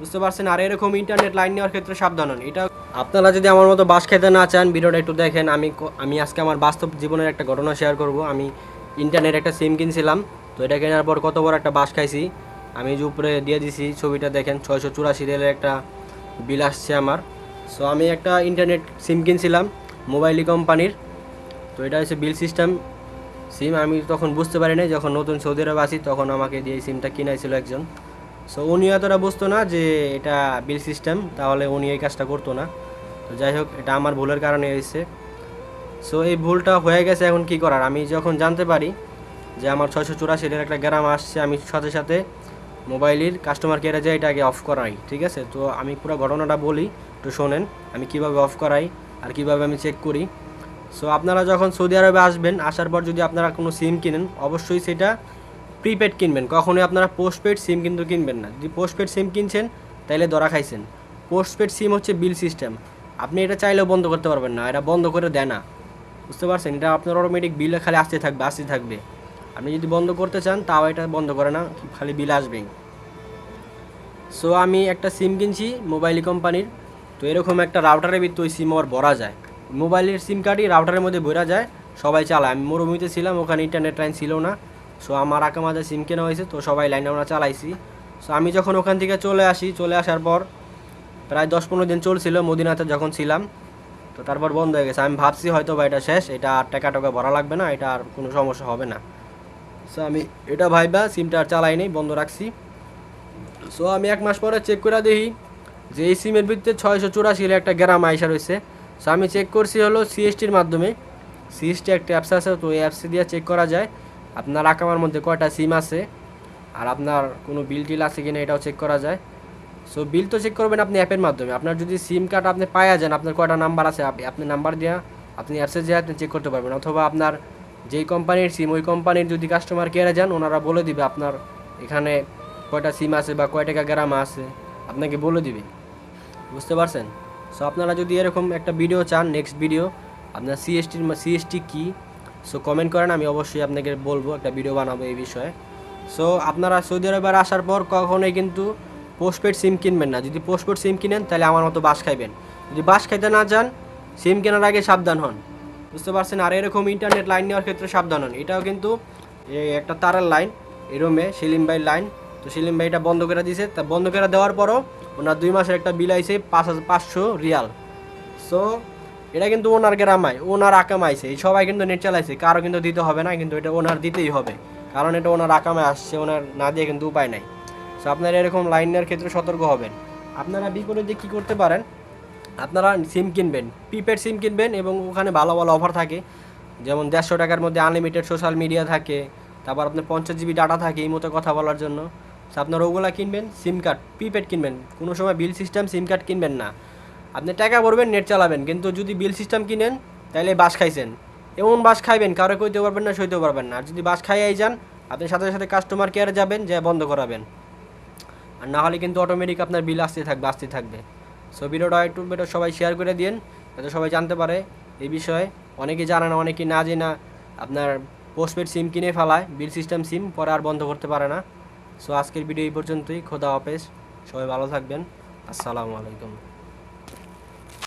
বুঝতে পারছেন? আর এরকম ইন্টারনেট লাইন নেওয়ার ক্ষেত্রে সাবধান হন। এটা আপনারা যদি আমার মতো বাস খেতে না চান, ভিডিওটা একটু দেখেন। আমি আমি আজকে আমার বাস্তব জীবনের একটা ঘটনা শেয়ার করব। আমি ইন্টারনেট একটা সিম কিনছিলাম। তো এটা কেনার পর কত বড় একটা বাস খাইছি। আমি যে উপরে দিয়ে দিছি, ছবিটা দেখেন, ছয়শো চুরাশি রেলের একটা বিল আসছে আমার। সো আমি একটা ইন্টারনেট সিম কিনছিলাম মোবাইলি কোম্পানির তো এটা হচ্ছে বিল সিস্টেম সিম আমি তখন বুঝতে পারি নাই, যখন নতুন সৌদি আরব আসি তখন আমাকে দিয়ে সিমটা কিনাইছিল একজন। সো উনি এতটা বুঝতো না যে এটা বিল সিস্টেম তাহলে উনি এই কাজটা করতো না। তো যাই হোক, এটা আমার ভুলের কারণে হয়েছে। সো এই ভুলটা হয়ে গেছে এখন কি করার? আমি যখন জানতে পারি যে আমার ছয়শো চুরাশির একটা গ্রাম আসছে, আমি সাথে সাথে মোবাইলের কাস্টমার কেয়ারে যাই, এটাকে অফ করাই, ঠিক আছে? তো আমি পুরো ঘটনাটা বলি, একটু শোনেন, আমি কীভাবে অফ করাই আর কীভাবে আমি চেক করি। সো আপনারা যখন সৌদি আরবে আসবেন, আসার পর যদি আপনারা কোনো সিম কিনেন, অবশ্যই সেটা প্রিপেড কিনবেন। কখনোই আপনারা পোস্টপেড সিম কিন্তু কিনবেন না। যদি পোস্টপেড সিম কিনছেন তাহলে দরা খাইছেন। পোস্টপেড সিম হচ্ছে বিল সিস্টেম আপনি এটা চাইলেও বন্ধ করতে পারবেন না। এটা বন্ধ করে দেয় না। বুঝতে পারছেন? এটা আপনার অটোমেটিক বিল খালি আসতে থাকবে আসতে থাকবে। আপনি যদি বন্ধ করতে চান, তাও এটা বন্ধ করে না। খালি বিল আসবেই। সো আমি একটা সিম কিনছি মোবাইল কোম্পানির তো এরকম একটা রাউটারের ভিতরে ওই সিম আবার ভরা যায়। মোবাইলের সিম কার্ডই রাউটারের মধ্যে ভরা যায়। সবাই চালায়। আমি মরুভূমিতে ছিলাম, ওখানে ইন্টারনেট লাইন ছিল না। সো আমার আঁকা মাঝে সিম কেনা হয়েছে, তো সবাই লাইন আমরা চালাইছি। সো আমি যখন ওখান থেকে চলে আসি, চলে আসার পর প্রায় দশ পনেরো দিন চলছিল মদিনাতে যখন ছিলাম। তো তারপর বন্ধ হয়ে গেছে। আমি ভাবছি হয়তো বা এটা শেষ, এটা আর টাকা টাকা ভরা লাগবে না, এটা আর কোনো সমস্যা হবে না। সো আমি এটা ভাইবা সিমটা আর চালাই নেই, বন্ধ রাখছি। সো আমি এক মাস পরে চেক করে দেখি যে এই সিমের ভিত্তিতে ছয়শো চুরাশি একটা গ্রাম আইসা রয়েছে। সো আমি চেক করছি হলো সিএসটির মাধ্যমে। সিএসটি একটা অ্যাপস আছে, তো এই অ্যাপসে দিয়ে চেক করা যায়। আপনার আকামার মধ্যে কয়টা সিম আছে আর আপনার কোনো বিল টিল আছে কিনা এটাও চেক করা যায়। সো বিল তো চেক করবেন আপনি অ্যাপের মাধ্যমে। আপনার যদি সিম কার্ড আপনি পাওয়া যান, আপনার কয়টা নাম্বার আছে, আপনি নাম্বার দেওয়া আপনি অ্যাপসে যেয়ে আপনি চেক করতে পারবেন। অথবা আপনার যেই কোম্পানির সিম ওই কোম্পানির যদি কাস্টমার কেয়ারে যান, ওনারা বলে দিবে আপনার এখানে কয়টা সিম আছে বা কয় টাকা গ্রাম আছে। আপনাকে বলে দিবে। বুঝতে পারছেন? সো আপনারা যদি এরকম একটা ভিডিও চান নেক্সট ভিডিও আপনার সিএসটির সিএসটি কী? সো কমেন্ট করেন, আমি অবশ্যই আপনাকে বলব একটা ভিডিও বানাবো এই বিষয়ে। সো আপনারা সৌদি আরবে আসার পর কখনোই কিন্তু পোস্টপেড সিম কিনবেন না। যদি পোস্টপেড সিম কিনেন, তাহলে আমার মতো বাস খাইবেন। যদি বাস খাইতে না চান সিম কেনার আগে সাবধান হন। বুঝতে পারছেন? আর এরকম ইন্টারনেট লাইন নেওয়ার ক্ষেত্রে সাবধান হন। এটাও কিন্তু একটা তারের লাইন এরমে সেলিম ভাই লাইন তো সেলিম ভাই এটা বন্ধ করে দিয়েছে তা বন্ধ করে দেওয়ার পরও ওনার দুই মাসের একটা বিল আইছে, পাঁচ পাঁচশো রিয়াল। সো এটা কিন্তু ওনার গ্রামায়, ওনার আকাম এই সবাই কিন্তু নেট চালাইছে, কারও কিন্তু দিতে হবে না, কিন্তু এটা ওনার দিতেই হবে। কারণ এটা ওনার আকামে আসছে, ওনার না দিয়ে কিন্তু উপায় নাই। সো আপনারা এরকম লাইনের ক্ষেত্রে সতর্ক হবেন। আপনারা বিপরীতে কী করতে পারেন? আপনারা সিম কিনবেন প্রিপেড সিম কিনবেন এবং ওখানে ভালো ভালো অফার থাকে। যেমন দেড়শো টাকার মধ্যে আনলিমিটেড সোশ্যাল মিডিয়া থাকে, তারপর আপনার পঞ্চাশ জিবি ডাটা থাকে এই মতো কথা বলার জন্য। আপনার ওগুলা কিনবেন সিম কার্ড প্রিপেড কিনবেন। কোনো সময় বিল সিস্টেম সিম কার্ড কিনবেন না। আপনি টাকা ভরবেন নেট চালাবেন। কিন্তু যদি বিল সিস্টেম কিনেন তাহলে বাস খাইছেন। এমন বাস খাইবেন, কারও কইতে পারবেন না সইতে পারবেন না। আর যদি বাস খাইয়াই যান, আপনি সাথে সাথে কাস্টমার কেয়ারে যাবেন, যে বন্ধ করাবেন। আর না হলে কিন্তু অটোমেটিক আপনার বিল আসতে থাকবে আসতে থাকবে। সো ভিডিওটা একটু বেটা সবাই শেয়ার করে দিন যাতে সবাই জানতে পারে এই বিষয়ে। অনেকে জানে না, অনেকে না জেনে আপনার পোস্টপেড সিম কিনে ফেলায় বিল সিস্টেম সিম পরে আর বন্ধ করতে পারে না। সো আজকের ভিডিও এই পর্যন্তই। খোদা হাফেজ। সবাই ভালো থাকবেন। আসসালামু আলাইকুম।